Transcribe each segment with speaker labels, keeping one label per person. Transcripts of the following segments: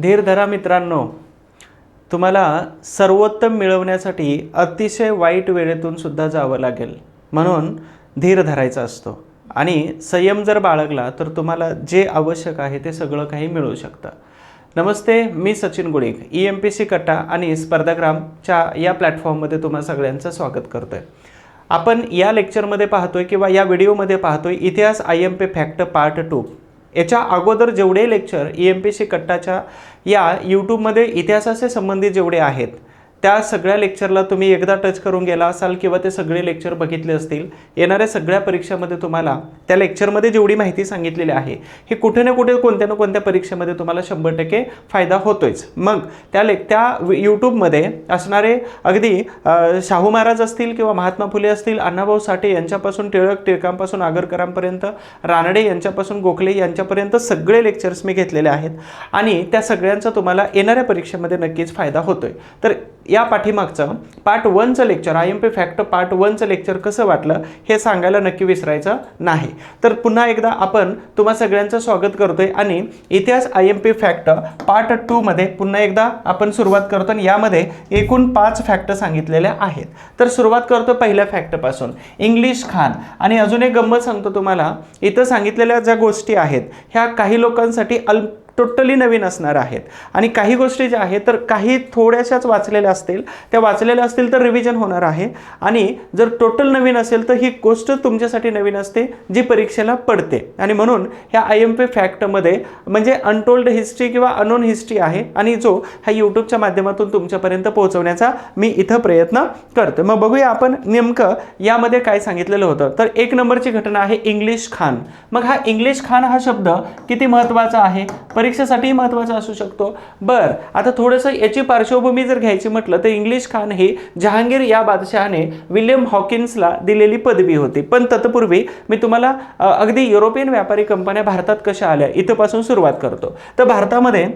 Speaker 1: धीर धरा मित्रांनो तुम्हाला सर्वोत्तम मिळवण्यासाठी अतिशय वाईट वेळेतून सुद्धा जावं लागेल. म्हणून धीर धरायचा असतो. आणि संयम जर बाळगला तर तुम्हाला जे आवश्यक आहे ते सगळं काही मिळू शकतं. नमस्ते मी Sachin Gulik E M P C Katta आणि स्पर्धाग्रामच्या या प्लॅटफॉर्ममध्ये तुम्हा सगळ्यांचं स्वागत करतो आहे आपण या लेक्चरमध्ये पाहतोय किंवा या व्हिडिओमध्ये पाहतोय इतिहास I M P fact part two. याच्या अगोदर जेवढे lecture E M P C कट्टाच्या या यूट्यूबमध्ये इतिहासाचे संबंधित जेवढे आहेत त्या सगळ्या लेक्चरला तुम्ही एकदा टच करून गेला असाल किंवा ते सगळे लेक्चर बघितले असतील येणाऱ्या सगळ्या परीक्षामध्ये तुम्हाला त्या लेक्चरमध्ये जेवढी माहिती सांगितलेली आहे हे कुठे ना कुठे कोणत्या ना कोणत्या परीक्षेमध्ये तुम्हाला शंभर टक्के फायदा होतोच मग त्या लेक् त्या यूट्यूबमध्ये असणारे अगदी शाहू महाराज असतील किंवा महात्मा फुले असतील अण्णाभाऊ साठे यांच्यापासून टिळक टिळकांपासून आगरकरांपर्यंत रानडे यांच्यापासून गोखले यांच्यापर्यंत सगळे लेक्चर्स मी घेतलेले आहेत. आणि त्या सगळ्यांचा तुम्हाला येणाऱ्या परीक्षेमध्ये नक्कीच फायदा होतोय. तर या पाठीमागचं part वनचं lecture I M P fact part वनचं lecture कसं वाटलं हे सांगायला नक्की विसरायचं नाही. तर पुन्हा एकदा आपण तुम्हा सगळ्यांचं स्वागत करतोय आणि इतिहास I M P fact part टूमध्ये पुन्हा एकदा आपण सुरुवात करतो आणि यामध्ये एकूण पाच फॅक्ट सांगितलेल्या आहेत. तर सुरुवात करतो पहिल्या फॅक्टपासून इंग्लिश खान. आणि अजून एक गंमत सांगतो तुम्हाला. इथं सांगितलेल्या ज्या गोष्टी आहेत ह्या काही लोकांसाठी अल्प टोटली नवीन असणार आहेत. आणि काही गोष्टी ज्या आहेत तर काही थोड्याशाच वाचलेल्या असतील. त्या वाचलेल्या असतील तर रिव्हिजन होणार आहे. आणि जर टोटल नवीन असेल तर ही गोष्ट तुमच्यासाठी नवीन असते जी परीक्षेला पडते. आणि म्हणून ह्या आय एम पी फॅक्टमध्ये म्हणजे अनटोल्ड हिस्ट्री किंवा अनोन हिस्ट्री आहे. आणि जो ह्या यूट्यूबच्या माध्यमातून तुमच्यापर्यंत पोहोचवण्याचा मी इथं प्रयत्न करतो मग बघूया आपण नेमकं यामध्ये काय सांगितलेलं होतं. तर एक नंबरची घटना आहे इंग्लिश खान मग हा इंग्लिश खान हा शब्द किती महत्त्वाचा आहे? परीक्षेसाठी महत्त्वाचा असू शकतो. बरं आता थोडंसं याची पार्श्वभूमी जर घ्यायची म्हटलं तर इंग्लिश खान ही जहांगीर या बादशहाने विल्यम हॉकिन्सला दिलेली पदवी होती. पण तत्पूर्वी मी तुम्हाला अगदी युरोपियन व्यापारी कंपन्या भारतात कशा आल्या इथंपासून सुरुवात करतो. तर भारतामध्ये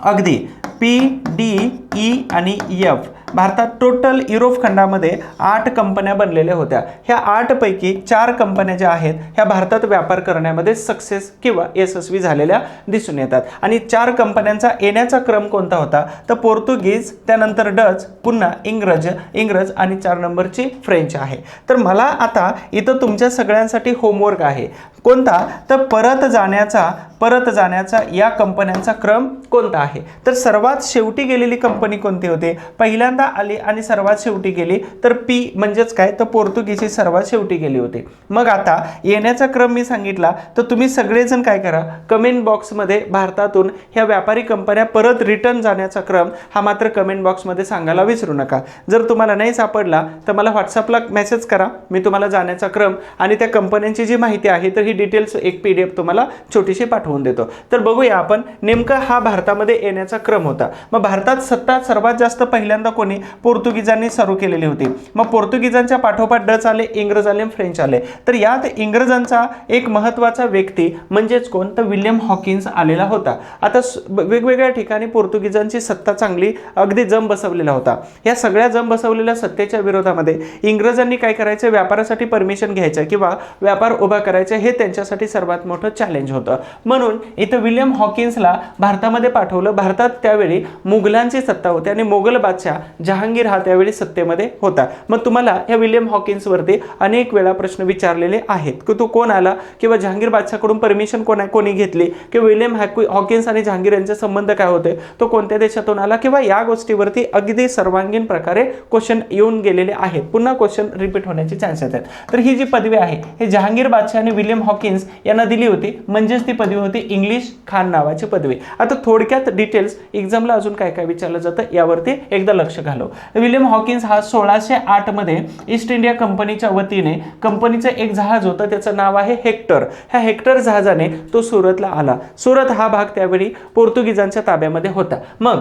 Speaker 1: अगदी पी डी ई आणि एफ भारतात टोटल युरोप खंडामध्ये आठ कंपन्या बनलेल्या होत्या. ह्या आठपैकी चार कंपन्या ज्या आहेत ह्या भारतात व्यापार करण्यामध्ये सक्सेस किंवा यशस्वी झालेल्या दिसून येतात. आणि चार कंपन्यांचा येण्याचा क्रम कोणता होता? तर पोर्तुगीज त्यानंतर डच पुन्हा इंग्रज इंग्रज आणि चार नंबरची फ्रेंच आहे. तर मला आता इथं तुमच्या सगळ्यांसाठी होमवर्क आहे. कोणता? तर परत जाण्याचा परत जाण्याचा या कंपन्यांचा क्रम कोणता आहे? तर सर्वात शेवटी गेलेली कंपनी कोणती होती? पहिल्यांदा आली आणि सर्वात शेवटी गेली तर पी म्हणजेच काय? तर पोर्तुगीजची सर्वात शेवटी गेली होती. मग आता येण्याचा क्रम मी सांगितला तर तुम्ही सगळेजण काय करा? कमेंट बॉक्समध्ये भारतातून ह्या व्यापारी कंपन्या परत रिटर्न जाण्याचा क्रम हा मात्र कमेंट बॉक्समध्ये सांगायला विसरू नका. जर तुम्हाला नाही सापडला तर मला व्हॉट्सअपला मेसेज करा. मी तुम्हाला जाण्याचा क्रम आणि त्या कंपन्यांची जी माहिती आहे तर ही डिटेल्स एक पी डी एफ तुम्हाला छोटीशी पाठवून देतो. तर बघूया आपण नेमका हा भारतामध्ये येण्याचा क्रम होता. मग भारतात सत्ता सर्वात जास्त पहिल्यांदा कोणी पोर्तुगीजांनी सुरू केलेली होती. मग पोर्तुगीजांच्या पाठोपाठ डच आले इंग्रज आले फ्रेंच आले. तर यात इंग्रजांचा एक महत्त्वाचा व्यक्ती म्हणजेच कोण? तर विल्यम हॉकिन्स आलेला होता. आता वेगवेगळ्या ठिकाणी पोर्तुगीजांची सत्ता चांगली अगदी जम बसवलेला होता. या सगळ्या जम बसवलेल्या सत्तेच्या विरोधामध्ये इंग्रजांनी काय करायचं? व्यापारासाठी परमिशन घ्यायचं किंवा व्यापार उभा करायचा? हे त्यांच्यासाठी सर्वात मोठं चॅलेंज होतं. म्हणून इथं विल्यम हॉकिन्सला भारतामध्ये पाठवलं. भारतात त्यावेळी मुघलांची सत्ता होती आणि मोगल बादशाह जहांगीर हा त्यावेळी सत्तेमध्ये होता. मग तुम्हाला या विल्यम हॉकिन्सवरती अनेक वेळा प्रश्न विचारलेले आहेत. की तो कोण आला किंवा जहांगीर बादशाहकडून परमिशन कोणा कोणी घेतली? किंवा विल्यम हॅकु हॉकिन्स आणि जहांगीर यांचे संबंध काय होते? तो कोणत्या देशातून आला? किंवा या गोष्टीवरती अगदी सर्वांगीण प्रकारे क्वेश्चन येऊन गेलेले आहेत. पुन्हा क्वेश्चन रिपीट होण्याचे चान्सेस आहेत. तर ही जी पदवी आहे हे जहांगीर बादशाह आणि विल्यम हॉकिन्स यांना दिली होती. म्हणजेच ती पदवी होती इंग्लिश खान नावाची पदवी. आता थोडक्यात डिटेल्स एक्झामला अजून काय काय विचारलं जातं यावरती एकदा लक्ष घालव. विल्यम हॉकिन्स हा सोळाशे आठमध्ये ईस्ट इंडिया कंपनीच्या वतीने कंपनीचं एक जहाज होतं त्याचं नाव आहे हेक्टर. ह्या हेक्टर जहाजाने तो सुरतला आला. सुरत हा भाग त्यावेळी पोर्तुगीजांच्या ताब्यामध्ये होता. मग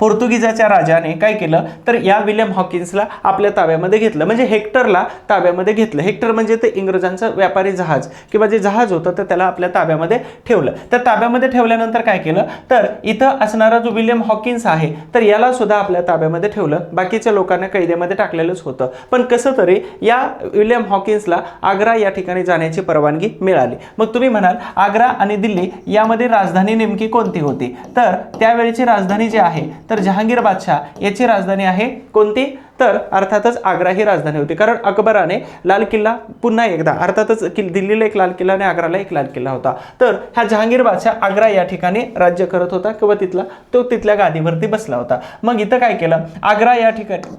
Speaker 1: पोर्तुगीजाच्या राजाने काय केलं? तर या विल्यम हॉकिन्सला आपल्या ताब्यामध्ये घेतलं. म्हणजे हेक्टरला ताब्यामध्ये घेतलं. हेक्टर म्हणजे ते इंग्रजांचं व्यापारी जहाज किंवा जे जहाज होतं तर त्याला आपल्या ताब्यामध्ये ठेवलं. तर ताब्यामध्ये ठेवल्यानंतर काय केलं? तर इथं असणारा जो विल्यम हॉकिन्स आहे तर याला सुद्धा आपल्या ताब्यामध्ये ठेवलं. बाकीच्या लोकांना कैदेमध्ये टाकलेलंच होतं. पण कसं तरी या विल्यम हॉकिन्सला आग्रा या ठिकाणी जाण्याची परवानगी मिळाली. मग तुम्ही म्हणाल आग्रा आणि दिल्ली यामध्ये राजधानी नेमकी कोणती होती? तर त्यावेळेची राजधानी जी आहे तर जहांगीर बादशाह याची राजधानी आहे कोणती? तर अर्थातच आग्रा ही राजधानी होती. कारण अकबराने लाल किल्ला पुन्हा एकदा अर्थातच किल दिल्लीला एक लाल किल्ला आणि आग्राला एक लाल किल्ला होता. तर हा जहांगीर बादशाह आग्रा या ठिकाणी राज्य करत होता किंवा तिथला तो तिथल्या गादीवरती बसला होता. मग इथं काय केलं? आग्रा या ठिकाणी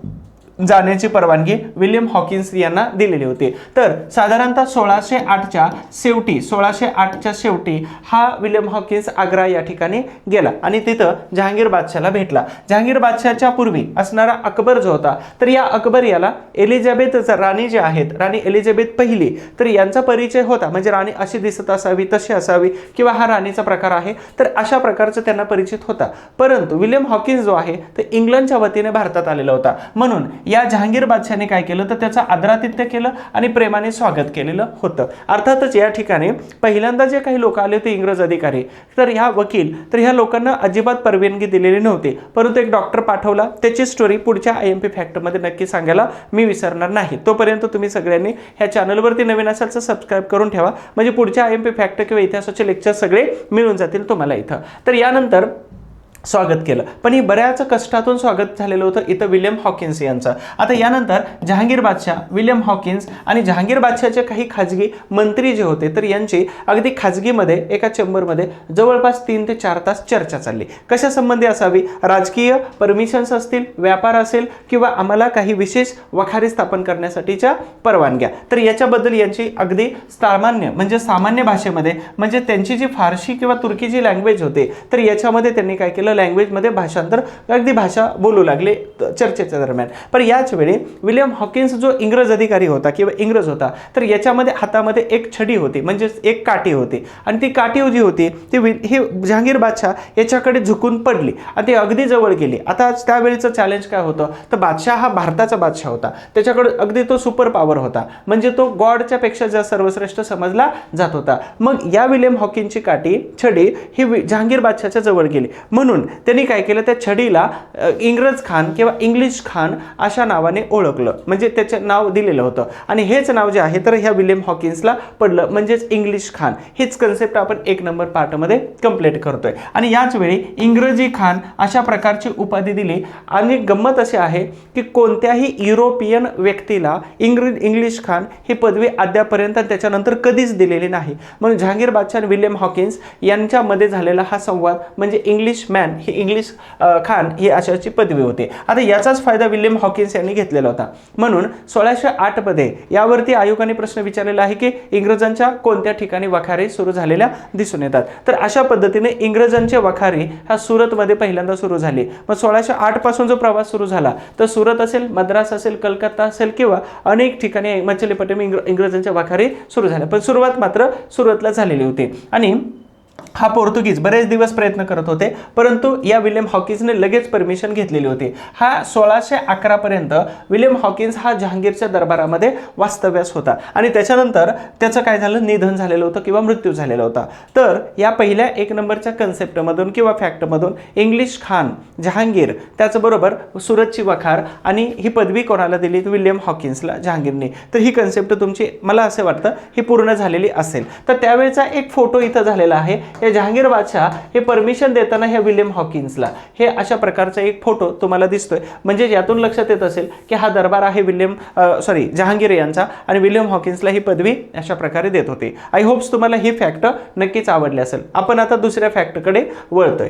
Speaker 1: जाण्याची परवानगी विल्यम हॉकिन्स यांना दिलेली होती. तर साधारणतः सोळाशे आठच्या शेवटी सोळाशे आठच्या शेवटी हा विल्यम हॉकिन्स आग्रा या ठिकाणी गेला आणि तिथं जहांगीर बादशाहला भेटला. जहांगीर बादशाहच्या पूर्वी असणारा अकबर जो होता तर या अकबर याला एलिझाबेथ राणी जे आहेत राणी एलिझाबेथ पहिली तर यांचा परिचय होता. म्हणजे राणी अशी दिसत असावी तशी असावी किंवा हा राणीचा प्रकार आहे तर अशा प्रकारचा त्यांना परिचित होता. परंतु विल्यम हॉकिन्स जो आहे तो इंग्लंडच्या वतीने भारतात आलेला होता. म्हणून या जहांगीर बादशाने काय केलं? तर त्याचं आदरातिथ्य केलं आणि प्रेमाने स्वागत केलेलं होतं. अर्थातच या ठिकाणी पहिल्यांदा जे काही लोक आले होते इंग्रज अधिकारी तर ह्या वकील तर ह्या लोकांना अजिबात परवानगी दिलेली नव्हती. परंतु एक डॉक्टर पाठवला. त्याची स्टोरी पुढच्या आय एम पी फॅक्टमध्ये नक्की सांगायला मी विसरणार नाही. तोपर्यंत तुम्ही सगळ्यांनी ह्या चॅनलवरती नवीन असाल तर सबस्क्राईब करून ठेवा. म्हणजे पुढच्या आय एम पी फॅक्ट किंवा इतिहासाचे लेक्चर सगळे मिळून जातील तुम्हाला इथं. तर यानंतर स्वागत केलं. पण ही बऱ्याच कष्टातून स्वागत झालेलं होतं इथं विल्यम हॉकिन्स यांचं. आता यानंतर जहांगीर बादशाह विल्यम हॉकिन्स आणि जहांगीर बादशाहचे काही खाजगी मंत्री जे होते तर यांची अगदी खाजगीमध्ये एका चेंबरमध्ये जवळपास तीन ते चार तास चर्चा चालली. कशा संबंधी असावी? राजकीय परमिशन्स असतील व्यापार असेल किंवा आम्हाला काही विशेष वखारी स्थापन करण्यासाठीच्या परवानग्या? तर याच्याबद्दल यांची अगदी सामान्य म्हणजे सामान्य भाषेमध्ये म्हणजे त्यांची जी फारशी किंवा तुर्की जी लँग्वेज होते तर याच्यामध्ये त्यांनी काय केलं? लँग्वेजमध्ये भाषांतर अगदी भाषा बोलू लागले चर्चेच्या दरम्यान. पण याच वेळी विलियम हॉकिन्स जो इंग्रज अधिकारी होता किंवा इंग्रज होता तर याच्यामध्ये हातामध्ये एक छडी होती म्हणजेच एक काठी होती. आणि ती काठी जी होती ती वि- ही जहांगीर बादशाह याच्याकडे झुकून पडली आणि ती अगदी जवळ गेली. आता त्यावेळीचं चॅलेंज काय होतं? तर बादशाह हा भारताचा बादशाह होता. त्याच्याकडे अगदी तो सुपर पॉवर होता. म्हणजे तो गॉडच्या पेक्षा जा सर्वश्रेष्ठ समजला जात होता. मग या विलियम हॉकिनची काठी छडी ही वि- जहांगीर बादशाहच्या जवळ गेली. म्हणून त्यांनी काय केलं? त्या छडीला इंग्रज खान किंवा इंग्लिश खान अशा नावाने ओळखलं. म्हणजे त्याचं नाव दिलेलं होतं. आणि हेच नाव जे आहे तर ह्या विलियम हॉकिन्सला पडलं. म्हणजेच इंग्लिश खान. हेच कन्सेप्ट आपण एक नंबर पार्टमध्ये कंप्लीट करतोय. आणि याच वेळी इंग्रजी खान अशा प्रकारची उपाधी दिली. आणि गंमत अशी आहे की कोणत्याही युरोपियन व्यक्तीला इंग्रज इंग्लिश खान ही पदवी अद्यापर्यंत त्याच्यानंतर कधीच दिलेली नाही. म्हणून जहांगीर बादशाह आणि विल्यम हॉकिन्स यांच्यामध्ये झालेला हा संवाद म्हणजे इंग्लिश मॅन ही इंग्लिश खान ही अशाची पदवी होती. आता याचाच फायदा विल्यम हॉकिन्स यांनी घेतलेला होता. म्हणून सोळाशे आठमध्ये यावरती आयोगाने प्रश्न विचारलेला आहे की इंग्रजांच्या कोणत्या ठिकाणी वखारी सुरू झालेल्या दिसून येतात? तर अशा पद्धतीने इंग्रजांचे वखारी हा सुरतमध्ये पहिल्यांदा सुरू झाली. मग सोळाशे आठपासून जो प्रवास सुरू झाला तर सुरत असेल मद्रास असेल कलकत्ता असेल किंवा अनेक ठिकाणी मच्छलीपट्टम इंग्र इंग्रजांच्या वखारी सुरू झाल्या. पण सुरुवात मात्र सुरतला झालेली होती. आणि हा पोर्तुगीज बरेच दिवस प्रयत्न करत होते परंतु या विल्यम हॉकिन्सने लगेच परमिशन घेतलेली होती. हा सोळाशे अकरापर्यंत विल्यम हॉकिन्स हा जहांगीरच्या दरबारामध्ये वास्तव्यास होता. आणि त्याच्यानंतर त्याचं काय झालं? निधन झालेलं होतं किंवा मृत्यू झालेला होता. तर या पहिल्या एक नंबरच्या कन्सेप्टमधून किंवा फॅक्टमधून इंग्लिश खान जहांगीर त्याचबरोबर सुरतची वखार आणि ही पदवी कोणाला दिली? विलियम विल्यम हॉकिन्सला जहांगीरने. तर ही कन्सेप्ट तुमची मला असं वाटतं ही पूर्ण झालेली असेल. तर त्यावेळेचा एक फोटो इथं झालेला आहे. या जहांगीर बादशाह हे परमिशन देताना ह्या विल्यम हॉकिन्सला. हे अशा प्रकारचा एक फोटो तुम्हाला दिसतोय. म्हणजे यातून लक्षात येत असेल की हा दरबार आहे विल्यम सॉरी जहांगीर यांचा आणि विल्यम हॉकिन्सला ही पदवी अशा प्रकारे देत होते. आय होप्स तुम्हाला ही फॅक्ट नक्कीच आवडली असेल. आपण आता दुसऱ्या फॅक्टकडे वळतोय.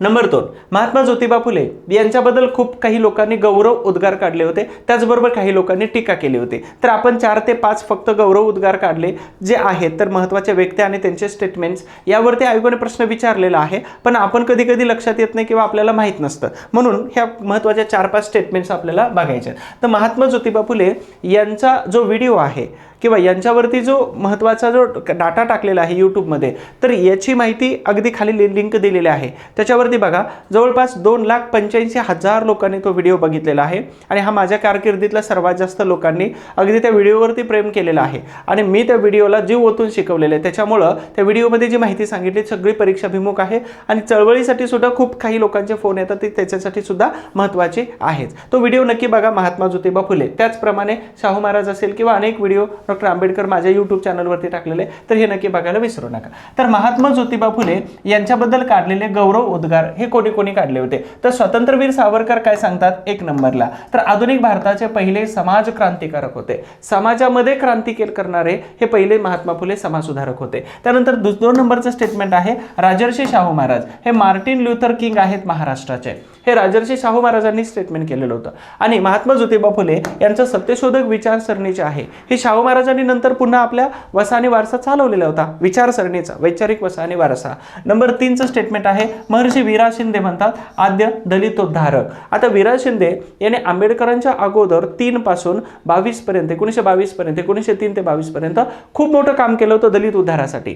Speaker 1: नंबर दोन महात्मा ज्योतिबा फुले यांच्याबद्दल खूप काही लोकांनी गौरव उद्गार काढले होते. त्याचबरोबर काही लोकांनी टीका केली होती. तर आपण चार ते पाच फक्त गौरव उद्गार काढले जे आहेत तर महत्त्वाच्या व्यक्ती आणि त्यांचे स्टेटमेंट्स यावरती आयोगाने प्रश्न विचारलेला आहे. पण आपण कधी कधी लक्षात येत नाही किंवा आपल्याला माहीत नसतं. म्हणून ह्या महत्त्वाच्या चार पाच स्टेटमेंट्स आपल्याला बघायच्या तर महात्मा ज्योतिबा फुले यांचा जो व्हिडिओ आहे किंवा यांच्यावरती जो महत्त्वाचा जो डाटा टाकलेला आहे यूट्यूबमध्ये तर याची माहिती अगदी खाली लिंक दिलेली आहे. त्याच्यावरती बघा जवळपास दोन लाख पंच्याऐंशी हजार लोकांनी तो व्हिडिओ बघितलेला आहे आणि हा माझ्या कारकिर्दीतला सर्वात जास्त लोकांनी अगदी त्या व्हिडिओवरती प्रेम केलेला आहे. आणि मी त्या व्हिडिओला जीव ओतून शिकवलेलं आहे. त्याच्यामुळं त्या व्हिडिओमध्ये जी माहिती सांगितली सगळी परीक्षाभिमुख आहे आणि चळवळीसाठी सुद्धा खूप काही लोकांचे फोन येतात ते त्याच्यासाठी सुद्धा महत्त्वाचे आहेच तो व्हिडिओ नक्की बघा महात्मा ज्योतिबा फुले. त्याचप्रमाणे शाहू महाराज असेल किंवा अनेक व्हिडिओ डॉक्टर आंबेडकर माझ्या यूट्यूब चॅनलवरती टाकलेले तर हे नक्की बघायला विसरू नका. तर महात्मा ज्योतिबा फुले यांच्याबद्दल काढलेले गौरव उद्गार हे कोणी कोणी काढले होते. तर स्वतंत्रवीर सावरकर काय सांगतात? एक नंबरला. तर आधुनिक भारताचे पहिले समाज क्रांतिकारक होते. समाजामध्ये क्रांती करणारे हे पहिले महात्मा फुले समाजसुधारक होते. त्यानंतर दु- दोन नंबरचं स्टेटमेंट आहे राजर्षी शाहू महाराज. हे मार्टिन ल्युथर किंग आहेत महाराष्ट्राचे. हे राजर्षी शाहू महाराजांनी स्टेटमेंट केलेलं होतं. आणि महात्मा ज्योतिबा फुले यांचं सत्यशोधक विचारसरणीचे आहे. हे शाहू महाराजांनी नंतर पुन्हा आपल्या वसाने वारसा चालवलेला होता. विचारसरणीचा वैचारिक वसाने वारसा. नंबर तीनचं स्टेटमेंट आहे महर्षी वीरा शिंदे म्हणतात आद्य दलितोद्धारक. आता वीरा शिंदे यांनी आंबेडकरांच्या अगोदर तीन पासून बावीस पर्यंत एकोणीसशे बावीस पर्यंत एकोणीसशे तीन ते बावीस पर्यंत खूप मोठं काम केलं होतं दलित उद्धारासाठी.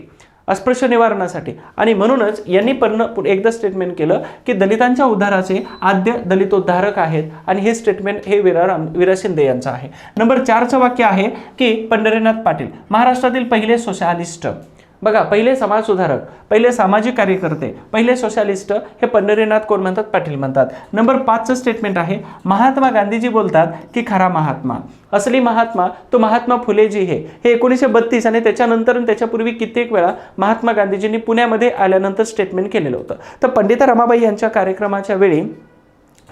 Speaker 1: अस्पृश्य निवारणासाठी. आणि म्हणूनच यांनी पण एकदा स्टेटमेंट केलं की दलितांच्या उद्धाराचे आद्य दलितोद्धारक आहेत आणि हे स्टेटमेंट हे विरा राम विरा शिंदे यांचं आहे. नंबर चारचं वाक्य आहे की पंढरीनाथ पाटील महाराष्ट्रातील पहिले सोशालिस्ट. बघा पहिले समाजसुधारक पहिले सामाजिक कार्यकर्ते पहिले सोशालिस्ट हे पंढरीनाथ कोण म्हणतात? पाटील म्हणतात. नंबर पाचचं स्टेटमेंट आहे महात्मा गांधीजी बोलतात की खरा महात्मा. असली महात्मा तो महात्मा फुलेजी हे. हे एकोणीसशे बत्तीस आणि त्याच्यानंतर त्याच्यापूर्वी कित्येक वेळा महात्मा गांधीजींनी पुण्यामध्ये आल्यानंतर स्टेटमेंट केलेलं होतं. तर पंडिता रमाबाई यांच्या कार्यक्रमाच्या वेळी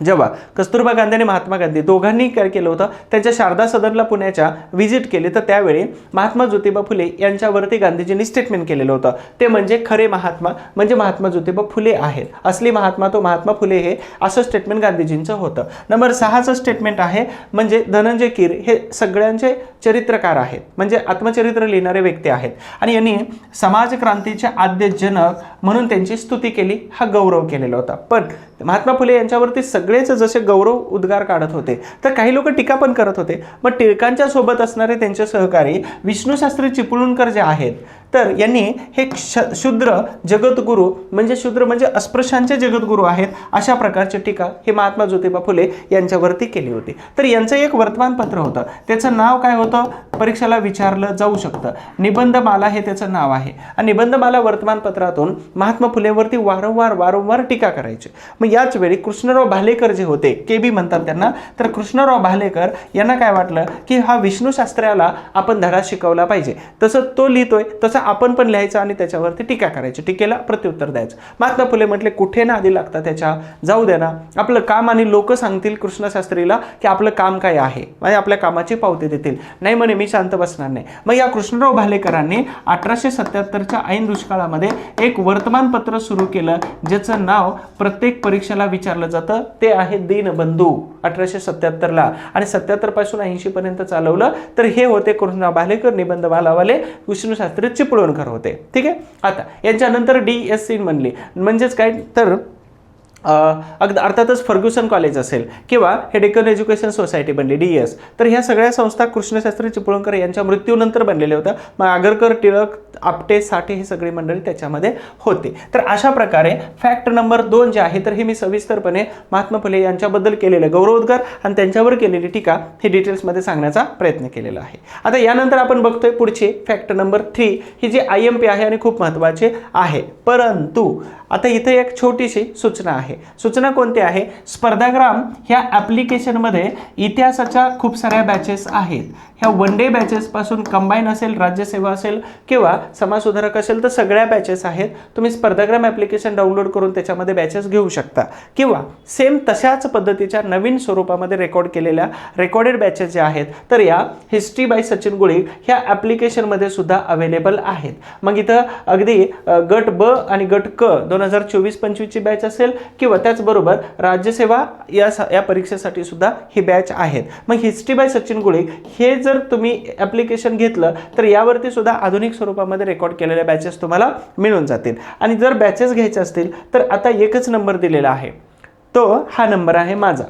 Speaker 1: जेव्हा कस्तुरबा गांधी आणि महात्मा गांधी दोघांनी काय केलं होतं? त्यांच्या शारदा सदनला पुण्याच्या व्हिजिट केली. तर त्यावेळी महात्मा ज्योतिबा फुले यांच्यावरती गांधीजींनी स्टेटमेंट केलेलं होतं. ते म्हणजे खरे महात्मा म्हणजे महात्मा ज्योतिबा फुले आहेत. असली महात्मा तो महात्मा फुले हे असं स्टेटमेंट गांधीजींचं होतं. नंबर सहाचं स्टेटमेंट आहे म्हणजे धनंजय कीर हे सगळ्यांचे चरित्रकार आहेत. म्हणजे आत्मचरित्र लिहिणारे व्यक्ती आहेत. आणि यांनी समाज क्रांतीचे आद्य जनक म्हणून त्यांची स्तुती केली हा गौरव केलेला होता. पण महात्मा फुले यांच्यावरती सगळेच जसे गौरव उद्गार काढत होते तर काही लोक टीका पण करत होते. मग टिळकांच्या सोबत असणारे त्यांचे सहकारी विष्णूशास्त्री चिपळूणकर जे आहेत तर यांनी हे क्ष शूद्र जगद्गुरू म्हणजे शूद्र म्हणजे अस्पृश्यांचे जगद्गुरू आहेत अशा प्रकारची टीका हे महात्मा ज्योतिबा फुले यांच्यावरती केली होती. तर यांचं एक वर्तमानपत्र होतं. त्याचं नाव काय होतं? परीक्षेला विचारलं जाऊ शकतं. निबंधमाला हे त्याचं नाव आहे. आणि निबंधमाला वर्तमानपत्रातून महात्मा फुलेवरती वारंवार वारंवार टीका करायची. मग याच वेळी कृष्णराव भालेकर जे होते के बी म्हणतात त्यांना तर कृष्णराव भालेकर यांना काय वाटलं? की हा विष्णू शास्त्राला आपण धडा शिकवला पाहिजे. तसं तो लिहितोय तसं आपण पण लिहायचं आणि त्याच्यावरती टीका करायची. टीकेला प्रत्युत्तर द्यायचं. महात्मा फुले म्हटले कुठे ना आधी लागतात त्याच्या? जाऊ द्या ना. आपलं काम आणि लोक सांगतील कृष्णशास्त्रीला की आपलं काम काय आहे. म्हणजे आपल्या कामाची पावती देतील. नाही म्हणे मी शांत बसणार नाही. मग या कृष्णराव भालेकरांनी अठराशे सत्याहत्तरच्या ऐन दुष्काळामध्ये एक वर्तमानपत्र सुरू केलं ज्याचं नाव प्रत्येक परीक्षेला विचारलं जातं. ते आहे दीनबंधू अठराशे सत्याहत्तरला. आणि सत्याहत्तरपासून ऐंशीपर्यंत चालवलं. तर हे होते कृष्णराव भालेकर निबंध बालावाले विष्णूशास्त्री चिपळूणकर होते. ठीक आहे? आता यांच्यानंतर डी एस सी म्हणली. म्हणजेच काय? तर अगदी अर्थातच फर्ग्युसन कॉलेज असेल किंवा हे डेक्कन एज्युकेशन सोसायटी बनली डी एस तर ह्या सगळ्या संस्था कृष्णशास्त्री चिपळूणकर यांच्या मृत्यूनंतर बनलेल्या होत्या. मग आगरकर टिळक आपटे साठे ही सगळी मंडळी त्याच्यामध्ये होते. तर अशा प्रकारे फॅक्ट नंबर दोन जे आहे तर हे मी सविस्तरपणे महात्मा फुले यांच्याबद्दल केलेलं गौरवोद्गार आणि त्यांच्यावर केलेली टीका हे डिटेल्समध्ये सांगण्याचा प्रयत्न केलेला आहे. आता यानंतर आपण बघतोय पुढची फॅक्ट नंबर थ्री ही जी आय एम पी आहे आणि खूप महत्त्वाचे आहे. परंतु आता इथे एक छोटीशी सूचना आहे. सूचना कोणती आहे? स्पर्धाग्राम ह्या ॲप्लिकेशनमध्ये इतिहासाच्या खूप साऱ्या बॅचेस आहेत. ह्या वन डे बॅचेसपासून कंबाईन असेल राज्यसेवा असेल किंवा समाजसुधारक असेल तर सगळ्या बॅचेस आहेत. तुम्ही स्पर्धाग्राम ॲप्लिकेशन डाउनलोड करून त्याच्यामध्ये बॅचेस घेऊ शकता. किंवा सेम तशाच पद्धतीच्या नवीन स्वरूपामध्ये रेकॉर्ड केलेल्या रेकॉर्डेड बॅचेस ज्या आहेत तर या हिस्ट्री बाय सचिन गुळी ह्या ॲप्लिकेशनमध्ये सुद्धा अवेलेबल आहेत. मग इथं अगदी गट ब आणि गट क दोन हजार चोवीस पंचवीसची बॅच असेल किंवा त्याचबरोबर राज्यसेवा या स- या परीक्षेसाठी सुद्धा ही बॅच आहेत. मग हिस्ट्री बाय सचिन गुळे हे जर तुम्ही ॲप्लिकेशन घेतलं तर यावरती सुद्धा आधुनिक स्वरूपामध्ये रेकॉर्ड केलेल्या बॅचेस तुम्हाला मिळून जातील. आणि जर बॅचेस घ्यायचे असतील तर आता एकच नंबर दिलेला आहे. तो हा नंबर आहे माझा.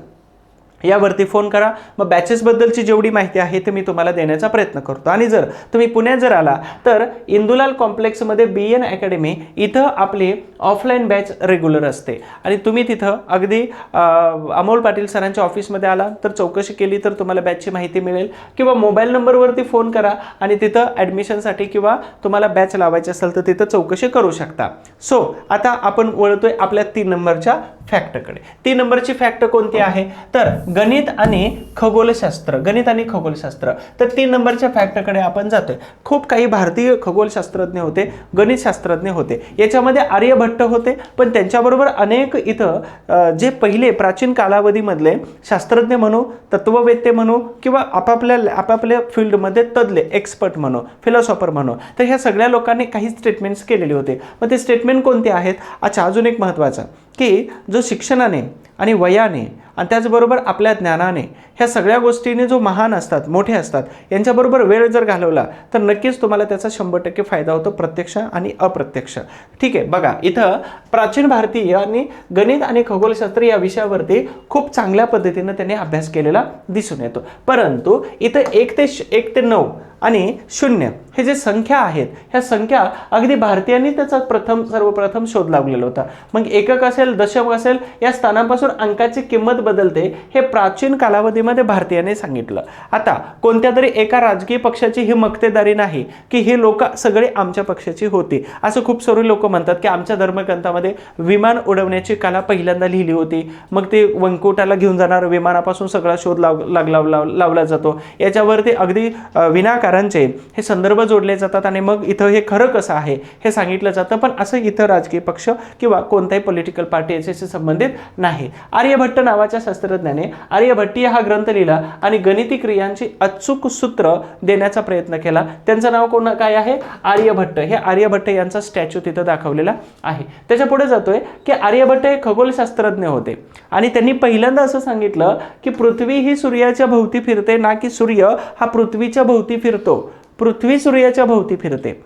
Speaker 1: यावरती फोन करा. मग बॅचेसबद्दलची जेवढी माहिती आहे ते मी तुम्हाला देण्याचा प्रयत्न करतो. आणि जर तुम्ही पुण्यात जर आला तर इंदुलाल कॉम्प्लेक्समध्ये बी एन अकॅडमी इथं आपली ऑफलाईन बॅच रेग्युलर असते. आणि तुम्ही तिथं अगदी अमोल पाटील सरांच्या ऑफिसमध्ये आला तर चौकशी केली तर तुम्हाला बॅचची माहिती मिळेल. किंवा मोबाईल नंबरवरती फोन करा आणि तिथं ॲडमिशनसाठी किंवा तुम्हाला बॅच लावायची असेल तर तिथं चौकशी करू शकता. सो आता आपण वळतोय आपल्या तीन नंबरच्या फॅक्टकडे तीन नंबरची फॅक्ट कोणती आहे? तर गणित आणि खगोलशास्त्र गणित आणि खगोलशास्त्र. तर तीन नंबरच्या फॅक्टरकडे आपण जातोय. खूप काही भारतीय खगोलशास्त्रज्ञ होते गणितशास्त्रज्ञ होते. याच्यामध्ये आर्यभट्ट होते पण त्यांच्याबरोबर अनेक इथं जे पहिले प्राचीन कालावधीमधले शास्त्रज्ञ म्हणू तत्ववेत्ते म्हणू किंवा आपापल्या आपापल्या फील्डमध्ये तदले एक्सपर्ट म्हणू फिलॉसॉफर म्हणू तर ह्या सगळ्या लोकांनी काही स्टेटमेंट्स केलेले होते. मग ते स्टेटमेंट कोणते आहेत? अच्छा अजून एक महत्त्वाचं. की जो शिक्षणाने आणि वयाने आणि त्याचबरोबर आपल्या ज्ञानाने ह्या सगळ्या गोष्टीने जो महान असतात मोठे असतात यांच्याबरोबर वेळ जर घालवला तर नक्कीच तुम्हाला त्याचा शंभर टक्के फायदा होतो प्रत्यक्ष आणि अप्रत्यक्ष. ठीक आहे बघा इथं प्राचीन भारतीयांनी गणित आणि खगोलशास्त्र या विषयावरती खूप चांगल्या पद्धतीनं त्यांनी अभ्यास केलेला दिसून येतो. परंतु इथं एक ते श- एक ते नऊ आणि शून्य. हे जे संख्या आहेत ह्या संख्या अगदी भारतीयांनी त्याचा प्रथम सर्वप्रथम शोध लावलेला होता. मग एकक असेल दशक असेल या स्थानापासून अंकाची किंमत बदलते हे प्राचीन कालावधीमध्ये भारतीयांनी सांगितलं. आता कोणत्या तरी एका राजकीय पक्षाची ही मक्तेदारी नाही की हे लोक सगळे आमच्या पक्षाची होती. असं खूप सारे लोक म्हणतात की आमच्या धर्मग्रंथामध्ये विमान उडवण्याची कला पहिल्यांदा लिहिली होती. मग ते वंकुटाला घेऊन जाणार विमानापासून सगळा शोध लाव लाग लाव लाव लावला जातो. याच्यावरती अगदी विनाकार विनाकारांचे हे संदर्भ जोडले जातात आणि मग इथं हे खरं कसं आहे हे सांगितलं जातं. पण असं इथं राजकीय पक्ष किंवा कोणत्याही पॉलिटिकल पार्टी याच्याशी संबंधित नाही. आर्यभट्ट नावाच्या शास्त्रज्ञाने आर्यभट्टीय हा ग्रंथ लिहिला आणि गणिती क्रियांची अचूक सूत्र देण्याचा प्रयत्न केला. त्यांचं नाव कोण काय आहे? आर्यभट्ट हे आर्यभट्ट यांचा स्टॅच्यू तिथं दाखवलेला आहे. त्याच्या पुढे जातोय की आर्यभट्ट हे खगोलशास्त्रज्ञ होते. आणि त्यांनी पहिल्यांदा असं सांगितलं की पृथ्वी ही सूर्याच्या भोवती फिरते ना की सूर्य हा पृथ्वीच्या भोवती फिरतो. पृथ्वी सूर्याच्या भोवती फिरते.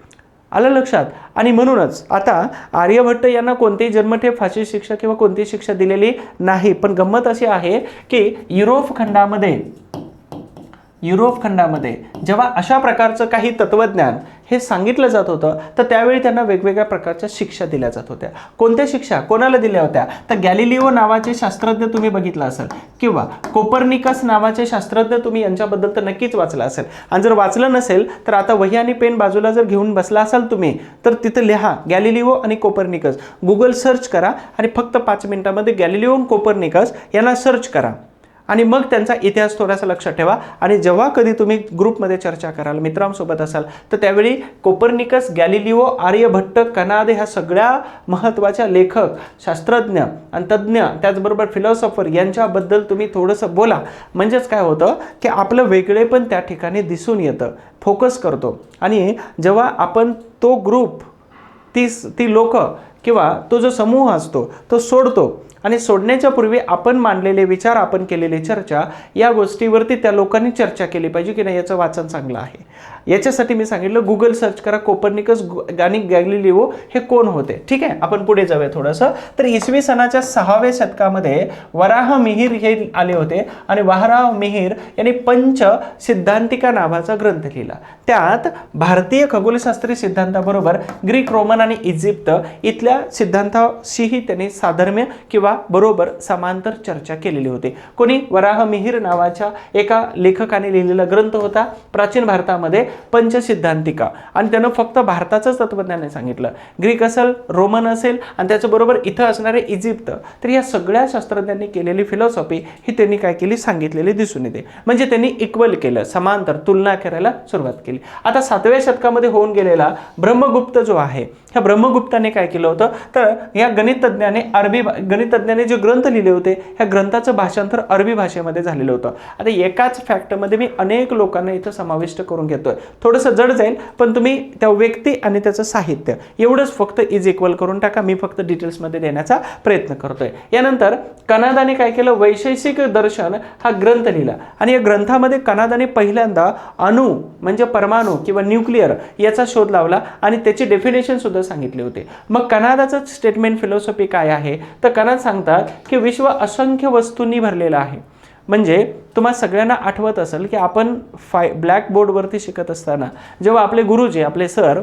Speaker 1: आलं लक्षात? आणि म्हणूनच आता आर्यभट्ट यांना कोणतीही जन्मठेप फाशी शिक्षा किंवा कोणतीही शिक्षा दिलेली नाही. पण गंमत अशी आहे की युरोप खंडामध्ये युरोप खंडामध्ये जेव्हा अशा प्रकारचं काही तत्वज्ञान हे सांगितलं जात होतं तर त्यावेळी त्यांना वेगवेगळ्या प्रकारच्या शिक्षा दिल्या जात होत्या. कोणत्या शिक्षा? कोणाला दिल्या होत्या? तर गॅलिलिओ नावाचे शास्त्रज्ञ तुम्ही बघितलं असेल किंवा कोपर्निकस नावाचे शास्त्रज्ञ तुम्ही यांच्याबद्दल तर नक्कीच वाचलं असेल. आणि जर वाचलं नसेल तर आता वही आणि पेन बाजूला जर घेऊन बसला असाल तुम्ही तर तिथं लिहा गॅलिलिओ आणि कोपर्निकस. गुगल सर्च करा आणि फक्त पाच मिनिटामध्ये गॅलिलिओ आणि कोपर्निकस यांना सर्च करा. आणि मग त्यांचा इतिहास थोडासा लक्षात ठेवा. आणि जेव्हा कधी तुम्ही ग्रुपमध्ये चर्चा कराल मित्रांसोबत असाल तर त्यावेळी कोपर्निकस गॅलिलिओ आर्यभट्ट कनादे ह्या सगळ्या महत्त्वाच्या लेखक शास्त्रज्ञ आणि तज्ज्ञ त्याचबरोबर फिलॉसॉफर यांच्याबद्दल तुम्ही थोडंसं बोला. म्हणजेच काय होतं की आपलं वेगळे पण त्या ठिकाणी दिसून येतं फोकस करतो. आणि जेव्हा आपण तो ग्रुप ती ती लोकं किंवा तो जो समूह असतो तो सोडतो आणि सोडण्याच्या पूर्वी आपण मांडलेले विचार आपण केलेली चर्चा या गोष्टीवरती त्या लोकांनी चर्चा केली पाहिजे की नाही याचं वाचन चांगलं आहे. याच्यासाठी मी सांगितलं गुगल सर्च करा कोपर्निकस आणि गॅलिलिओ हे कोण होते? ठीक आहे? आपण पुढे जाऊया थोडंसं. तर इसवी सणाच्या सहाव्या शतकामध्ये वराह मिहीर हे आले होते आणि वराह मिहीर यांनी पंच सिद्धांतिका नावाचा ग्रंथ लिहिला. त्यात भारतीय खगोलशास्त्रीय सिद्धांताबरोबर ग्रीक रोमन आणि इजिप्त इथल्या सिद्धांताशीही त्यांनी साधर्म्य किंवा बरोबर समांतर चर्चा केलेली होती. कोणी? वराह मिहीर नावाच्या एका लेखकाने लिहिलेला ग्रंथ होता. प्राचीन भारतामध्ये पंचसिद्धांतिका. आणि त्यानं फक्त भारताचंच तत्त्वज्ञान सांगितलं. ग्रीक असेल रोमन असेल आणि त्याच्याबरोबर इथं असणारे इजिप्त. तर या सगळ्या शास्त्रज्ञांनी केलेली फिलॉसॉफी ही त्यांनी काय केली? सांगितलेली दिसून येते. म्हणजे त्यांनी इक्वल केलं समांतर तुलना करायला सुरुवात केली. आता सातव्या शतकामध्ये होऊन गेलेला ब्रह्मगुप्त जो आहे ह्या ब्रह्मगुप्ताने काय केलं होतं? तर या गणितज्ञाने अरबी भा- गणितज्ञाने जे ग्रंथ लिहिले होते ह्या ग्रंथाचं भाषांतर अरबी भाषेमध्ये झालेलं होतं. आता एकाच फॅक्टमध्ये मी अनेक लोकांना इथं समाविष्ट करून घेतोय. थोडंसं जड जाईल पण तुम्ही त्या व्यक्ती आणि त्याचं साहित्य एवढंच फक्त इज इक्वल करून टाका. मी फक्त डिटेल्समध्ये देण्याचा प्रयत्न करतोय. यानंतर कनादाने काय केलं? वैशेषिक दर्शन हा ग्रंथ लिहिला. आणि या ग्रंथामध्ये कनादाने पहिल्यांदा अणु म्हणजे परमाणू किंवा न्यूक्लिअर याचा शोध लावला. आणि त्याची डेफिनेशन सुद्धा सांगितले होते. मग कनादाचं स्टेटमेंट फिलॉसॉफी काय आहे? तर कनाद सांगतात की विश्व असंख्य वस्तूंनी भरलेलं आहे. म्हणजे तुम्हाला सगळ्यांना आठवत असेल की आपण फाय ब्लॅकबोर्डवरती शिकत असताना जेव्हा आपले गुरुजी आपले सर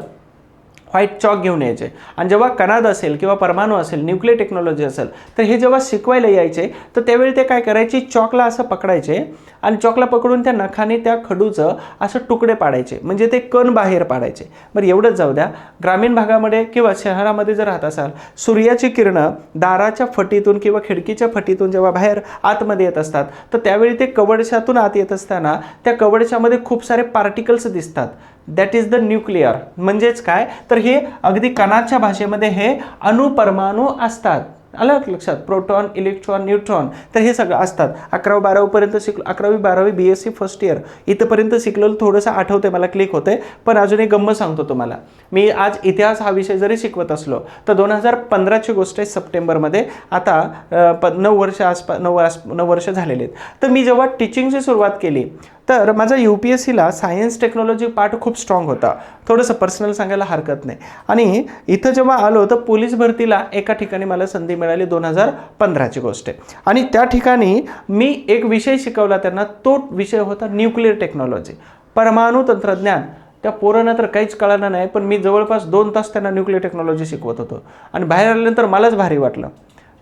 Speaker 1: व्हाईट चॉक घेऊन यायचे. आणि जेव्हा कणाद असेल किंवा परमाणू असेल न्यूक्लिअर टेक्नॉलॉजी असेल तर हे जेव्हा शिकवायला यायचे तर त्यावेळी ते काय करायचे? चॉकला असं पकडायचे आणि चॉकला पकडून त्या नखाने त्या खडूचं असं तुकडे पाडायचे. म्हणजे ते कण बाहेर पाडायचे. बरं एवढंच जाऊ द्या. ग्रामीण भागामध्ये किंवा शहरामध्ये जर राहत असाल सूर्याची किरणं दाराच्या फटीतून किंवा खिडकीच्या फटीतून जेव्हा बाहेर आतमध्ये येत असतात तर त्यावेळी ते कवडशातून आत येत असताना त्या कवडशामध्ये खूप सारे पार्टिकल्स दिसतात. दॅट इज द न्यूक्लिअर म्हणजेच काय? तर हे अगदी कणाच्या भाषेमध्ये हे अणुपरमाणू असतात. आलं लक्षात? Proton electron neutron. तर हे सगळं असतात. अकरावी बारावीपर्यंत शिकलो अकरावी बारावी B S C first year इथंपर्यंत शिकलेलं थोडंसं आठवते मला क्लिक होते पण अजून एक गंमत सांगतो तुम्हाला. मी आज इतिहास हा विषय जरी शिकवत असलो तर दोन हजार पंधराची गोष्ट आहे सप्टेंबरमध्ये. आता प नऊ वर्ष आसपास नऊ आस नऊ वर्ष झालेले आहेत. तर मी जेव्हा टीचिंगची सुरुवात केली तर माझा यू पी एस सीला सायन्स टेक्नॉलॉजी पार्ट खूप स्ट्रॉंग होता. थोडंसं पर्सनल सांगायला हरकत नाही. आणि इथं जेव्हा आलो तर पोलीस भरतीला एका ठिकाणी मला संधी मिळाली दोन हजार पंधराची गोष्ट आहे. आणि त्या ठिकाणी मी एक विषय शिकवला त्यांना तो विषय होता न्यूक्लिअर टेक्नॉलॉजी. परमाणू तंत्रज्ञान त्या पोरांना तर काहीच कळालं नाही पण मी जवळपास दोन तास त्यांना न्यूक्लिअर टेक्नॉलॉजी शिकवत होतो. आणि बाहेर आल्यानंतर मलाच भारी वाटलं.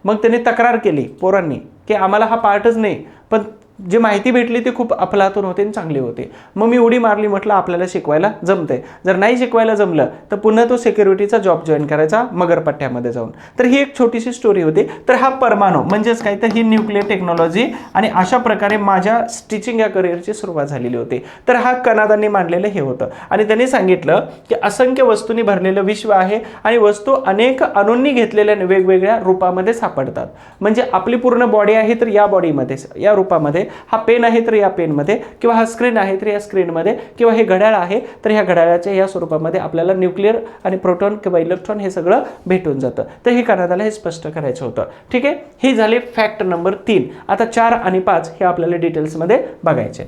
Speaker 1: मग त्यांनी तक्रार केली पोरांनी की आम्हाला हा पार्टच नाही पण जी माहिती भेटली ती खूप अफलातून होते आणि चांगली होती. मग मी उडी मारली म्हटलं आपल्याला शिकवायला जमते जर नाही शिकवायला जमलं तर पुन्हा तो सिक्युरिटीचा जॉब जॉईन करायचा मगरपट्ट्यामध्ये जाऊन. तर ही एक छोटीशी स्टोरी होती. तर हा परमाणू म्हणजेच काय? तर ही न्यूक्लिअर टेक्नॉलॉजी आणि अशा प्रकारे माझ्या स्टिचिंग या करिअरची सुरुवात झालेली होती. तर हा कनादांनी मांडलेलं हे होतं. आणि त्यांनी सांगितलं की असंख्य वस्तूंनी भरलेलं विश्व आहे आणि वस्तू अनेक अणूंनी घेतलेल्या वेगवेगळ्या रूपामध्ये सापडतात. म्हणजे आपली पूर्ण बॉडी आहे तर या बॉडीमध्ये या रूपामध्ये हा पेन आहे तर या पेनमध्ये किंवा हा स्क्रीन आहे तर या स्क्रीनमध्ये किंवा हे घड्याळ आहे तर ह्या घड्याळाच्या या स्वरूपामध्ये आपल्याला न्यूक्लिअर आणि प्रोटॉन किंवा इलेक्ट्रॉन हे सगळं भेटून जातं. तर हे कनादाला हे स्पष्ट करायचं होतं. ठीक आहे? ही झाली फॅक्ट नंबर तीन. आता चार आणि पाच हे आपल्याला डिटेल्समध्ये बघायचे.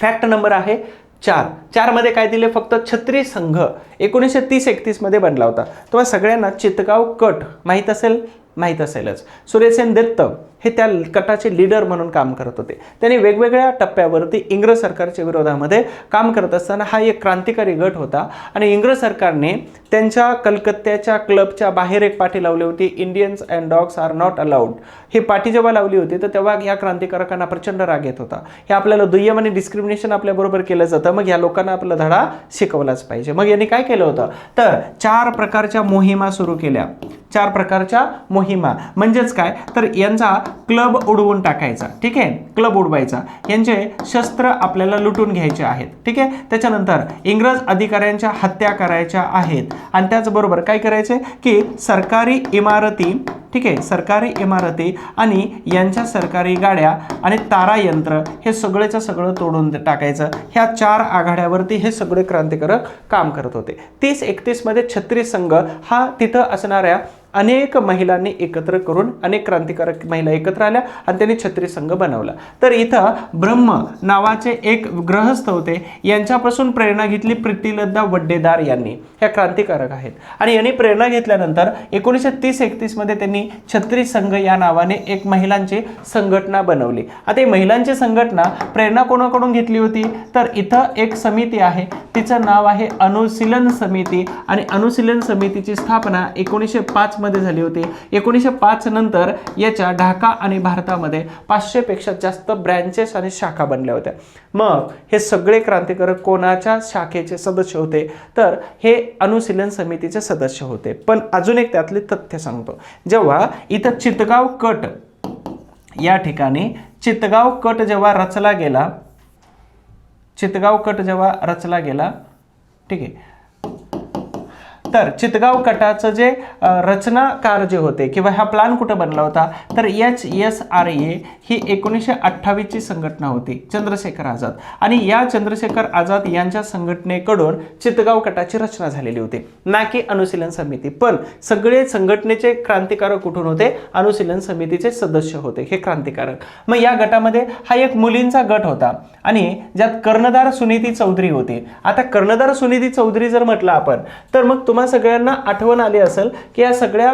Speaker 1: फॅक्ट नंबर आहे चार. चारमध्ये काय दिले? फक्त छत्री संघ. एकोणीसशे तीस एकतीसमध्ये बनला होता. तेव्हा सगळ्यांना चितगाव कट माहीत असेल? माहीत असेलच. सूर्यसेन दत्त. हे त्या कटाचे लीडर म्हणून काम करत होते. त्यांनी वेगवेगळ्या टप्प्यावरती इंग्रज सरकारच्या विरोधामध्ये काम करत असताना हा एक क्रांतिकारी गट होता आणि इंग्रज सरकारने त्यांच्या कलकत्त्याच्या क्लबच्या बाहेर एक पाठी लावली होती. Indians and dogs are not allowed ही पाठी जेव्हा लावली होती तर तेव्हा या क्रांतिकारकांना प्रचंड राग येत होता. हे आपल्याला दुय्यम आणि डिस्क्रिमिनेशन आपल्याबरोबर केलं जातं. मग या लोकांना आपला धडा शिकवलाच पाहिजे. मग यांनी काय केलं होतं? तर चार प्रकारच्या मोहिमा सुरू केल्या. चार प्रकारच्या मोहिमा. म्हणजेच काय? तर यांचा क्लब उडवून टाकायचा ठीक आहे? क्लब उडवायचा. यांचे शस्त्र आपल्याला लुटून घ्यायचे आहेत ठीक आहे? त्याच्यानंतर इंग्रज अधिकाऱ्यांच्या हत्या करायच्या आहेत. आणि त्याचबरोबर काय करायचे? की सरकारी इमारती ठीक आहे? सरकारी इमारती आणि यांच्या सरकारी गाड्या आणि तारायंत्र हे सगळेचं सगळं तोडून टाकायचं. ह्या चार आघाड्यावरती हे सगळे क्रांतिकारक काम करत होते. तीस एकतीसमध्ये छत्री संघ हा तिथं असणाऱ्या अनेक महिलांनी एकत्र करून अनेक क्रांतिकारक महिला एकत्र आल्या आणि त्यांनी छत्री संघ बनवला. तर इथं ब्रह्म नावाचे एक ग्रहस्थ होते. यांच्यापासून प्रेरणा घेतली प्रीतिलद्दा वड्डेदार यांनी. ह्या क्रांतिकारक आहेत. आणि यांनी प्रेरणा घेतल्यानंतर एकोणीसशे तीस एकतीसमध्ये त्यांनी छत्री संघ या नावाने एक महिलांची संघटना बनवली. आता ही महिलांची संघटना प्रेरणा कोणाकडून घेतली होती? तर इथं एक समिती आहे. तिचं नाव आहे अनुशीलन समिती. आणि अनुशीलन समितीची स्थापना एकोणीसशे पाच मध्ये झाली होती. एकोणीसशे पाच नंतर याच्या ढाका आणि भारतामध्ये पाचशेपेक्षा जास्त ब्रँचेस आणि शाखा बनल्या होत्या. मग हे सगळे क्रांतिकारक कोणाच्या शाखेचे सदस्य होते? तर हे अनुशीलन समितीचे सदस्य होते. पण अजून एक त्यातले तथ्य सांगतो. जेव्हा इथं चितगाव कट या ठिकाणी चितगाव कट जेव्हा रचला गेला चितगाव कट जेव्हा रचला गेला ठीक आहे तर चितगाव कटाचं जे रचनाकार जे होते किंवा हा प्लान कुठं बनला होता तर एच एस आर ए ही एकोणीसशे अठ्ठावीसची संघटना होती चंद्रशेखर आझाद. आणि या चंद्रशेखर आझाद यांच्या संघटनेकडून चितगाव कटाची रचना झालेली होती. ना की अनुशीलन समिती. पण सगळे संघटनेचे क्रांतिकारक कुठून होते? अनुशीलन समितीचे सदस्य होते हे क्रांतिकारक. मग या गटामध्ये हा एक मुलींचा गट होता. आणि ज्यात कर्णधार सुनीती चौधरी होती. आता कर्णधार सुनीती चौधरी जर म्हटलं आपण तर मग तुम्हा सगळ्यांना आठवण आली असेल की या सगळ्या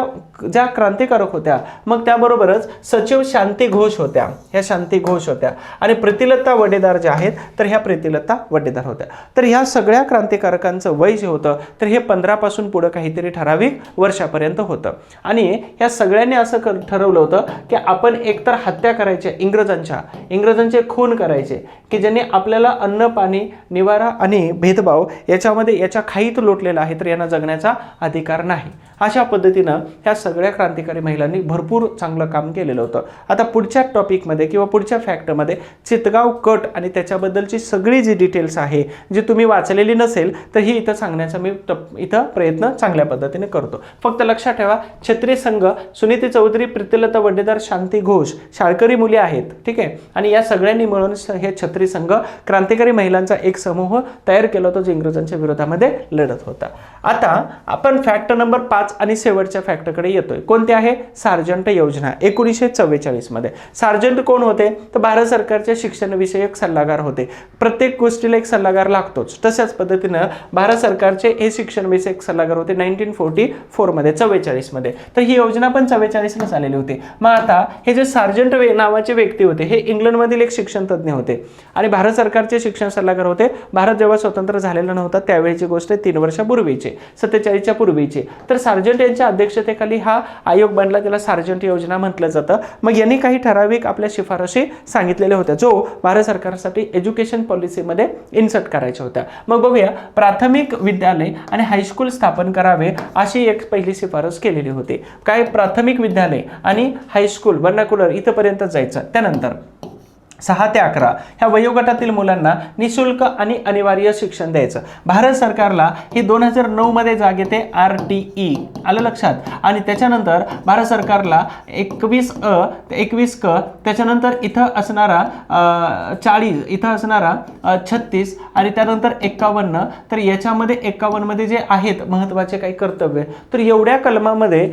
Speaker 1: ज्या क्रांतिकारक होत्या मग त्याबरोबरच सचिव शांती घोष होत्या. ह्या शांती घोष होत्या. आणि प्रतिलता वडेदार ज्या आहेत तर ह्या प्रतिलता वडेदार होत्या. तर ह्या सगळ्या क्रांतिकारकांचं वय जे होतं तर हे पंधरापासून पुढं काहीतरी ठराविक वर्षापर्यंत होतं. आणि ह्या सगळ्यांनी असं ठरवलं होतं की आपण एकतर हत्या करायच्या इंग्रजांच्या इंग्रजांचे खून करायचे की ज्यांनी आपल्याला अन्न पाणी निवारा आणि भेदभाव याच्यामध्ये याच्या खाईत लोटलेला आहे तर यांना करण्याचा अधिकार नाही. अशा पद्धतीनं ह्या सगळ्या क्रांतिकारी महिलांनी भरपूर चांगलं काम केलेलं होतं. आता पुढच्या टॉपिकमध्ये किंवा पुढच्या फॅक्टमध्ये चितगाव कट आणि त्याच्याबद्दलची सगळी जी डिटेल्स आहे जी तुम्ही वाचलेली नसेल तर ही इथं सांगण्याचा मी टप इथं प्रयत्न चांगल्या पद्धतीने करतो. फक्त लक्षात ठेवा छत्री संघ सुनीती चौधरी प्रीतिलता वडेदार शांती घोष शाळकरी मुली आहेत ठीक आहे? आणि या सगळ्यांनी मिळून हे छत्री संघ क्रांतिकारी महिलांचा एक समूह तयार केला होता जो इंग्रजांच्या विरोधामध्ये लढत होता. आता आपण फॅक्ट नंबर पाच आणि शेवटच्या फॅक्टकडे येतोय. कोणते आहे? सार्जंट योजना. एकोणीसशे चव्वेचाळीसमध्ये सार्जंट कोण होते? तर भारत सरकारचे शिक्षणविषयक सल्लागार होते. प्रत्येक गोष्टीला एक सल्लागार लागतोच. तशाच पद्धतीनं भारत सरकारचे हे शिक्षणविषयक सल्लागार होते नाईन्टीन फोर्टी फोरमध्ये चव्वेचाळीसमध्ये तर ही योजना पण चव्वेचाळीसलाच आलेली होती. मग आता हे जे सार्जंट वे नावाचे व्यक्ती होते हे इंग्लंडमधील एक शिक्षण तज्ज्ञ होते. आणि भारत सरकारचे शिक्षण सल्लागार होते. भारत जेव्हा स्वतंत्र झालेला नव्हता त्यावेळीची गोष्ट आहे तीन वर्षापूर्वीची. सत्तेचाळीसच्या पूर्वीचे. तर सार्जंट यांच्या अध्यक्षतेखाली हा आयोग बनला त्याला सार्जंट योजना म्हटलं जातं. मग यांनी काही ठराविक आपल्या शिफारशी सांगितलेल्या होत्या जो भारत सरकारसाठी एज्युकेशन पॉलिसीमध्ये इन्सर्ट करायच्या होत्या. मग बघूया प्राथमिक विद्यालय आणि हायस्कूल स्थापन करावे अशी एक पहिली शिफारस केलेली होती. काय प्राथमिक विद्यालय आणि हायस्कूल वर्णाकुलर इथंपर्यंत जायचं त्यानंतर. सहा ते अकरा. ह्या वयोगटातील मुलांना निशुल्क आणि अनिवार्य शिक्षण द्यायचं. भारत सरकारला हे दोन हजार नऊमध्ये जाग येते आर टी ई. आलं लक्षात? आणि त्याच्यानंतर भारत सरकारला एकवीस अ एकवीस क त्याच्यानंतर इथं असणारा चाळीस इथं असणारा छत्तीस आणि त्यानंतर एक्कावन्न. तर याच्यामध्ये एक्कावन्नमध्ये जे आहेत महत्त्वाचे काही कर्तव्य तर एवढ्या कलमामध्ये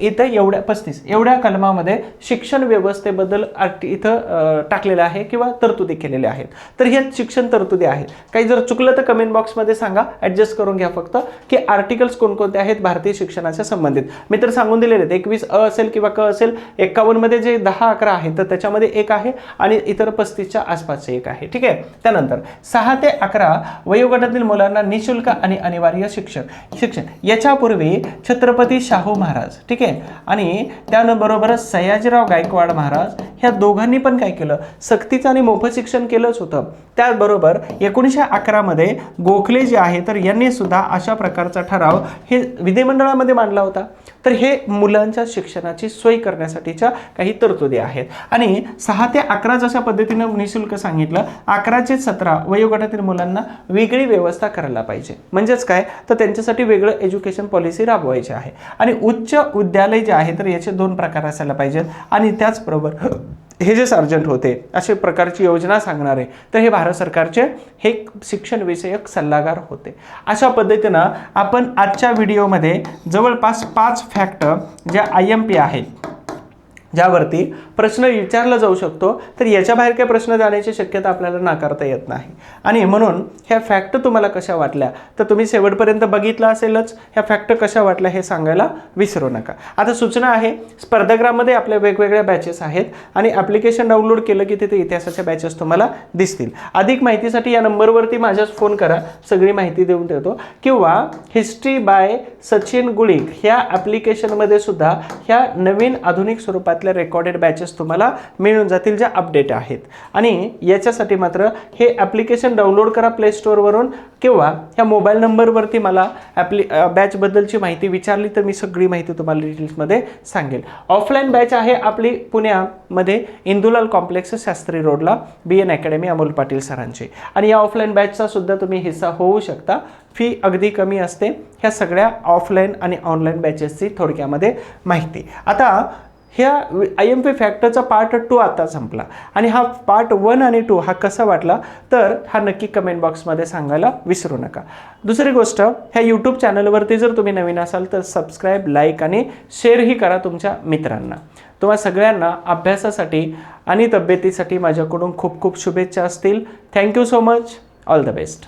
Speaker 1: इथं एवढ्या पस्तीस एवढ्या कलमामध्ये शिक्षण व्यवस्थेबद्दल आर्ट- इथं टाकलेलं टाकलेलं आहे किंवा तरतुदी केलेल्या आहेत? तर ह्या शिक्षण तरतुदी आहेत. काही जर चुकलं तर कमेंट बॉक्समध्ये सांगा. ॲडजस्ट करून घ्या फक्त की आर्टिकल्स कोणकोणते आहेत भारतीय शिक्षणाच्या संबंधित. मी तर सांगून दिलेले आहेत. एकवीस अ असेल किंवा क असेल एक्कावन्नमध्ये जे दहा अकरा आहेत तर त्याच्यामध्ये एक आहे आणि इतर पस्तीसच्या आसपासचे एक आहे. ठीक आहे? त्यानंतर सहा ते अकरा वयोगटातील मुलांना निशुल्क आणि अनिवार्य शिक्षक शिक्षण. याच्यापूर्वी छत्रपती शाहू महाराज ठीक आहे? आणि त्याबरोबरच सयाजीराव गायकवाड महाराज ह्या दोघांनी पण काय केलं? सक्तीचं आणि मोफत शिक्षण केलंच होतं. त्याचबरोबर एकोणीसशे अकरामध्ये गोखले जे आहे तर यांनी सुद्धा अशा प्रकारचा ठराव हे विधिमंडळामध्ये मांडला होता. तर हे मुलांच्या शिक्षणाची सोय करण्यासाठीच्या काही तरतुदी आहेत. आणि सहा ते अकरा जशा पद्धतीनं निशुल्क सांगितलं अकरा ते सतरा वयोगटातील मुलांना वेगळी व्यवस्था करायला पाहिजे. म्हणजेच काय? तर त्यांच्यासाठी वेगळं एज्युकेशन पॉलिसी राबवायची आहे. आणि उच्च विद्यालय जे आहे तर याचे दोन प्रकार असायला पाहिजेत. आणि त्याचबरोबर हे जे सर्जंट होते असे प्रकारची योजना सांगणारे तर हे भारत सरकारचे हे शिक्षण विषयक सल्लागार होते. अशा पद्धतीनं आपण आजच्या व्हिडिओमध्ये जवळपास पाच फॅक्ट ज्या आय एम पी आहेत ज्यावरती प्रश्न विचारला जाऊ शकतो तर याच्या बाहेर काही प्रश्न जाण्याची शक्यता आपल्याला नाकारता येत नाही. आणि म्हणून ह्या फॅक्ट तुम्हाला कशा वाटल्या तर तुम्ही शेवटपर्यंत बघितलं असेलच ह्या फॅक्ट कशा वाटल्या हे सांगायला विसरू नका. आता सूचना आहे स्पर्धकामध्ये आपल्या वेगवेगळ्या बॅचेस आहेत आणि ॲप्लिकेशन डाउनलोड केलं की तिथे इतिहासाच्या बॅचेस तुम्हाला दिसतील. अधिक माहितीसाठी या नंबरवरती माझ्याच फोन करा सगळी माहिती देऊन ठेवतो. किंवा हिस्ट्री बाय सचिन गुळीक ह्या ॲप्लिकेशनमध्ये सुद्धा ह्या नवीन आधुनिक स्वरूपात आपल्या रेकॉर्डेड बॅचेस तुम्हाला मिळून जातील ज्या अपडेट आहेत. आणि याच्यासाठी मात्र हे ॲप्लिकेशन डाउनलोड करा प्ले स्टोअरवरून किंवा ह्या मोबाईल नंबरवरती मला ॲप्ली बॅचबद्दलची माहिती विचारली तर मी सगळी माहिती तुम्हाला डिटेल्समध्ये सांगेल. ऑफलाईन बॅच आहे आपली पुण्यामध्ये इंदुलाल कॉम्प्लेक्स शास्त्री रोडला B N academy Amol Patil सरांची. आणि या ऑफलाईन बॅचचा सुद्धा तुम्ही हिस्सा होऊ शकता. फी अगदी कमी असते. ह्या सगळ्या ऑफलाईन आणि ऑनलाईन बॅचेसची थोडक्यामध्ये माहिती. आता ह्या आय एम पी फॅक्टरचा पार्ट टू आता संपला. आणि हा पार्ट वन आणि टू हा कसा वाटला? तर हा नक्की कमेंट बॉक्समध्ये सांगायला विसरू नका. दुसरी गोष्ट ह्या यूट्यूब चॅनलवरती जर तुम्ही नवीन असाल तर सबस्क्राईब लाईक आणि शेअरही करा तुमच्या मित्रांना. तुम्हा सगळ्यांना अभ्यासासाठी आणि तब्येतीसाठी माझ्याकडून खूप खूप शुभेच्छा असतील. Thank you so much all the best